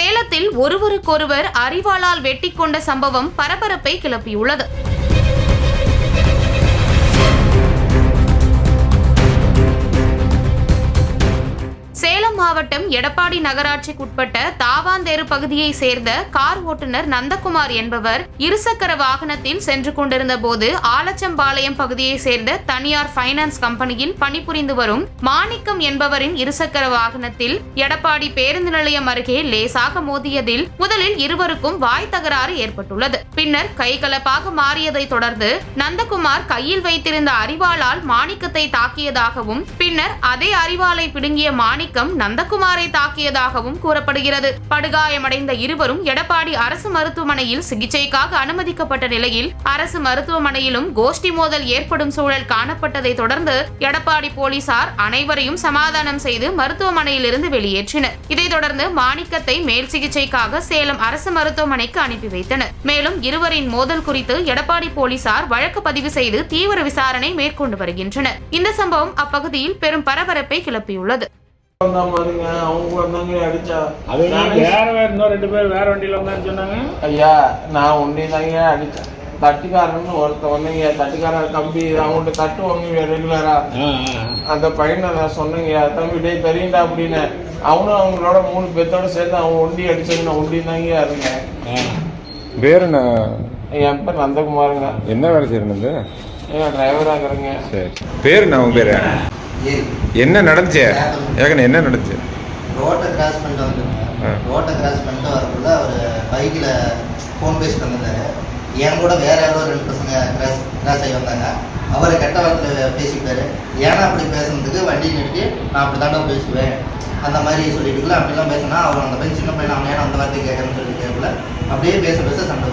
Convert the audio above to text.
சேலத்தில் ஒருவருக்கொருவர் அறிவாளால் வெட்டிக் கொண்ட சம்பவம் பரபரப்பை கிளப்பியுள்ளது. மாவட்டம் எடப்பாடி நகராட்சிக்குட்பட்ட தாவாந்தேரு பகுதியை சேர்ந்த கார் ஓட்டுநர் நந்தகுமார் என்பவர் இருசக்கர வாகனத்தில் சென்று கொண்டிருந்த போது ஆலச்சம்பாளையம் பகுதியை சேர்ந்த தனியார் பைனான்ஸ் கம்பெனியில் பணிபுரிந்து வரும் மாணிக்கம் என்பவரின் இருசக்கர வாகனத்தில் எடப்பாடி பேருந்து நிலையம் அருகே லேசாக மோதியதில் முதலில் இருவருக்கும் வாய் தகராறு ஏற்பட்டுள்ளது. பின்னர் கைகலப்பாக மாறியதை தொடர்ந்து நந்தகுமார் கையில் வைத்திருந்த அறிவாளால் மாணிக்கத்தை தாக்கியதாகவும் பின்னர் அதே அரிவாளை பிடுங்கிய மாணிக்கம் நந்தகுமாரை தாக்கியதாகவும் கூறப்படுகிறது. படுகாயமடைந்த இருவரும் எடப்பாடி அரசு மருத்துவமனையில் சிகிச்சைக்காக அனுமதிக்கப்பட்ட நிலையில் அரசு மருத்துவமனையிலும் கோஷ்டி மோதல் ஏற்படும் சூழல் காணப்பட்டதை தொடர்ந்து எடப்பாடி போலீசார் அனைவரையும் சமாதானம் செய்து மருத்துவமனையிலிருந்து வெளியேற்றினர். இதைத் தொடர்ந்து மாணிக்கத்தை மேல் சிகிச்சைக்காக சேலம் அரசு மருத்துவமனைக்கு அனுப்பி வைத்தனர். மேலும் இருவரின் மோதல் குறித்து எடப்பாடி போலீசார் வழக்கு பதிவு செய்து தீவிர விசாரணை மேற்கொண்டு வருகின்றனர். இந்த சம்பவம் அப்பகுதியில் பெரும் பரபரப்பை கிளப்பியுள்ளது. அவங்க வந்தாங்க அடிச்சா. அது வேற வேற இன்னும் ரெண்டு பேர் வேற வண்டியில வந்தான்னு சொன்னாங்க? ஐயா நான் ஒன்னே தாங்க அடிச்சேன். தட்டுக்காரன்னு ஒருத்தன் வந்தீங்க தட்டுக்காரன் தம்பி அவங்கள்ட்ட தட்டுவாங்க ரெகுலரா அந்த பையனை நான் சொன்னேங்க தம்பி டேய் தெரியுண்டா அப்படின்னு. அவனும் அவங்களோட மூணு பேர்த்தோட சேர்ந்து அவன் ஒண்டி அடிச்சது நான் ஒண்டி தாங்க இருந்தேன். பேர் என்ன? என் பேர் நந்தகுமாருங்க. என்ன வேலை செய்யறது டிரைவராக இருக்கிறேங்க. சரி. பேர் என்ன உங்க பேரு? என்ன நடந்துச்சு? ஏகன என்ன நடந்துச்சு? ரோட்டை கிராஸ் பண்ணிட்டு வந்துருங்க. ரோட்டை கிராஸ் பண்ணிட்டு வரக்குள்ள அவர் பைக்கில் ஃபோன் பேசிட்டு வந்திருந்தாரு என் கூட வேற யாரோ ரெண்டு பசங்க கிராஸ் கிராஸ் ஆகி வந்தாங்க. அவர் கெட்ட வார்த்தையில் பேசிக்கிட்டாரு ஏன்னா அப்படி பேசுனதுக்கு வண்டி நிறுத்தி நான் அப்படி தாண்டா பேசுவேன். அந்த மாதிரி சொல்லிட்டுல அப்படிலாம் பேசினா அவர் அந்த பையன் சின்ன பையன் அவன் ஏன்னா அந்த வார்த்தை கேட்கறேன்னு சொல்லி கேட்கல. அப்படியே பேச பேச சண்டை